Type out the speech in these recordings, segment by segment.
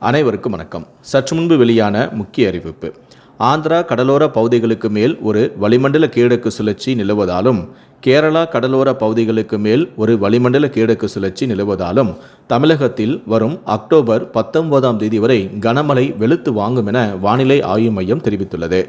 அனைவருக்கும் வணக்கம். சற்று முன்பு வெளியான முக்கிய அறிவிப்பு. ஆந்திரா கடலோர பகுதிகளுக்கு மேல் ஒரு வளிமண்டல கீழக்கு சுழற்சி நிலவுவதாலும் கேரளா கடலோர பகுதிகளுக்கு மேல் ஒரு வளிமண்டல கீழக்கு சுழற்சி நிலவுவதாலும் தமிழகத்தில் வரும் அக்டோபர் பத்தொன்பதாம் தேதி வரை கனமழை வெளுத்து வாங்கும் என வானிலை ஆய்வு மையம் தெரிவித்துள்ளது.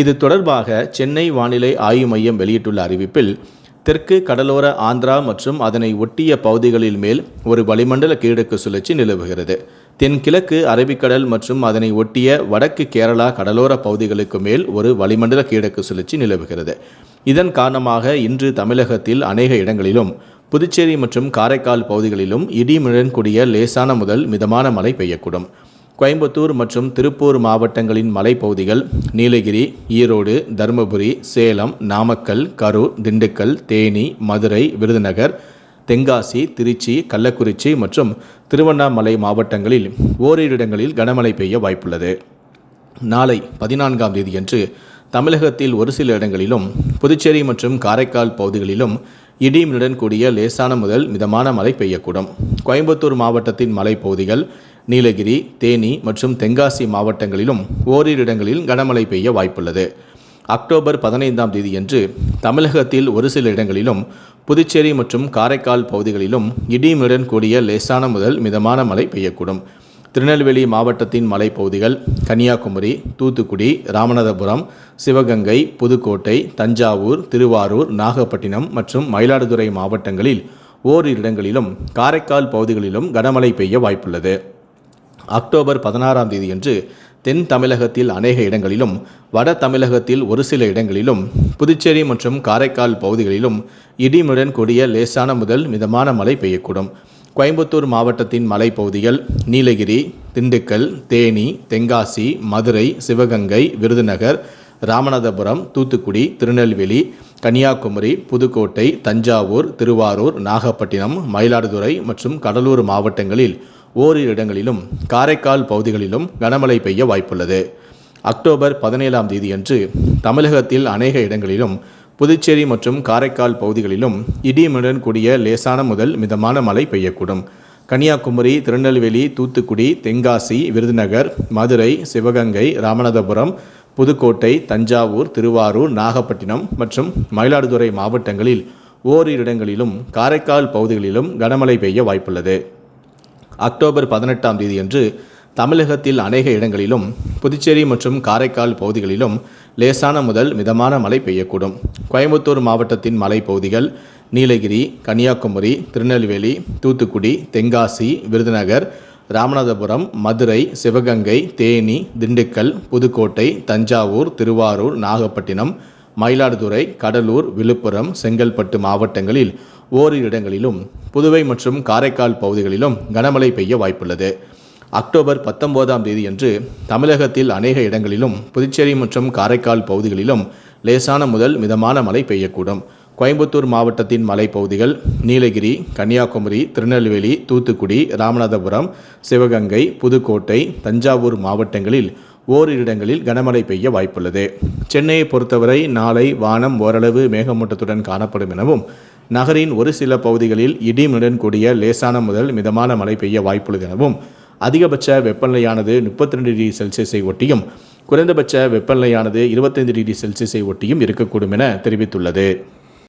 இது தொடர்பாக சென்னை வானிலை ஆய்வு மையம் வெளியிட்டுள்ள அறிவிப்பில் தெற்கு கடலோர ஆந்திரா மற்றும் அதனை ஒட்டிய பகுதிகளில் மேல் ஒரு வளிமண்டல கீழக்கு சுழற்சி நிலவுகிறது. தென்கிழக்கு அரபிக்கடல் மற்றும் அதனை ஒட்டிய வடக்கு கேரளா கடலோர பகுதிகளுக்கு மேல் ஒரு வளிமண்டல கீழக்கு சுழற்சி நிலவுகிறது. இதன் காரணமாக இன்று தமிழகத்தில் அநேக இடங்களிலும் புதுச்சேரி மற்றும் காரைக்கால் பகுதிகளிலும் இடிமுழன் கூடிய லேசான முதல் மிதமான மழை பெய்யக்கூடும். கோயம்புத்தூர் மற்றும் திருப்பூர் மாவட்டங்களின் மலைப்பகுதிகள் நீலகிரி ஈரோடு தருமபுரி சேலம் நாமக்கல் கரூர் திண்டுக்கல் தேனி மதுரை விருதுநகர் தென்காசி திருச்சி கள்ளக்குறிச்சி மற்றும் திருவண்ணாமலை மாவட்டங்களில் ஓரிரு இடங்களில் கனமழை பெய்ய வாய்ப்புள்ளது. நாளை பதினான்காம் தேதியன்று தமிழகத்தில் ஒரு சில இடங்களிலும் புதுச்சேரி மற்றும் காரைக்கால் பகுதிகளிலும் இடியுடன் கூடிய லேசான முதல் மிதமான மழை பெய்யக்கூடும். கோயம்புத்தூர் மாவட்டத்தின் மலைப்பகுதிகள் நீலகிரி தேனி மற்றும் தென்காசி மாவட்டங்களிலும் ஓரிரு இடங்களில் கனமழை பெய்ய வாய்ப்புள்ளது. அக்டோபர் பதினைந்தாம் தேதியன்று தமிழகத்தில் ஒரு சில இடங்களிலும் புதுச்சேரி மற்றும் காரைக்கால் பகுதிகளிலும் இடியுடன் கூடிய லேசான முதல் மிதமான மழை பெய்யக்கூடும். திருநெல்வேலி மாவட்டத்தின் மலைப்பகுதிகள் கன்னியாகுமரி தூத்துக்குடி ராமநாதபுரம் சிவகங்கை புதுக்கோட்டை தஞ்சாவூர் திருவாரூர் நாகப்பட்டினம் மற்றும் மயிலாடுதுறை மாவட்டங்களில் ஓரிரு இடங்களிலும் காரைக்கால் பகுதிகளிலும் கனமழை பெய்ய வாய்ப்புள்ளது. அக்டோபர் பதினாறாம் தேதியன்று தென் தமிழகத்தில் அநேக இடங்களிலும் வட தமிழகத்தில் ஒரு சில இடங்களிலும் புதுச்சேரி மற்றும் காரைக்கால் பகுதிகளிலும் இடிமுடன் கூடிய லேசான முதல் மிதமான மழை பெய்யக்கூடும். கோயம்புத்தூர் மாவட்டத்தின் மலைப்பகுதிகள் நீலகிரி திண்டுக்கல் தேனி தென்காசி மதுரை சிவகங்கை விருதுநகர் ராமநாதபுரம் தூத்துக்குடி திருநெல்வேலி கன்னியாகுமரி புதுக்கோட்டை தஞ்சாவூர் திருவாரூர் நாகப்பட்டினம் மயிலாடுதுறை மற்றும் கடலூர் மாவட்டங்களில் ஓரிரு இடங்களிலும் காரைக்கால் பகுதிகளிலும் கனமழை பெய்ய வாய்ப்புள்ளது. அக்டோபர் பதினேழாம் தேதியன்று தமிழகத்தில் அநேக இடங்களிலும் புதுச்சேரி மற்றும் காரைக்கால் பகுதிகளிலும் இடியுடன் கூடிய லேசான முதல் மிதமான மழை பெய்யக்கூடும். கன்னியாகுமரி திருநெல்வேலி தூத்துக்குடி தென்காசி விருதுநகர் மதுரை சிவகங்கை ராமநாதபுரம் புதுக்கோட்டை தஞ்சாவூர் திருவாரூர் நாகப்பட்டினம் மற்றும் மயிலாடுதுறை மாவட்டங்களில் ஓரிரு இடங்களிலும் காரைக்கால் பகுதிகளிலும் கனமழை பெய்ய வாய்ப்புள்ளது. அக்டோபர் பதினெட்டாம் தேதியன்று தமிழகத்தில் அநேக இடங்களிலும் புதுச்சேரி மற்றும் காரைக்கால் பகுதிகளிலும் லேசான முதல் மிதமான மழை பெய்யக்கூடும். கோயம்புத்தூர் மாவட்டத்தின் மலைப்பகுதிகள் நீலகிரி கன்னியாகுமரி திருநெல்வேலி தூத்துக்குடி தென்காசி விருதுநகர் ராமநாதபுரம் மதுரை சிவகங்கை தேனி திண்டுக்கல் புதுக்கோட்டை தஞ்சாவூர் திருவாரூர் நாகப்பட்டினம் மயிலாடுதுறை கடலூர் விழுப்புரம் செங்கல்பட்டு மாவட்டங்களில் ஓரிரு இடங்களிலும் புதுவை மற்றும் காரைக்கால் பகுதிகளிலும் கனமழை பெய்ய வாய்ப்புள்ளது. அக்டோபர் பத்தொன்பதாம் தேதியன்று தமிழகத்தில் அநேக இடங்களிலும் புதுச்சேரி மற்றும் காரைக்கால் பகுதிகளிலும் லேசான முதல் மிதமான மழை பெய்யக்கூடும். கோயம்புத்தூர் மாவட்டத்தின் மலைப்பகுதிகள் நீலகிரி கன்னியாகுமரி திருநெல்வேலி தூத்துக்குடி ராமநாதபுரம் சிவகங்கை புதுக்கோட்டை தஞ்சாவூர் மாவட்டங்களில் ஓரிரு இடங்களில் கனமழை பெய்ய வாய்ப்புள்ளது. சென்னையை பொறுத்தவரை நாளை வானம் ஓரளவு மேகமூட்டத்துடன் காணப்படும் எனவும் நகரின் ஒரு சில பகுதிகளில் இடிமுடன் கூடிய லேசான முதல் மிதமான மழை பெய்ய வாய்ப்புள்ளது எனவும் அதிகபட்ச வெப்பநிலையானது முப்பத்தி ரெண்டு டிகிரி செல்சியஸை ஒட்டியும் குறைந்தபட்ச வெப்பநிலையானது இருபத்தைந்து டிகிரி செல்சியஸை ஒட்டியும் இருக்கக்கூடும் என தெரிவித்துள்ளது.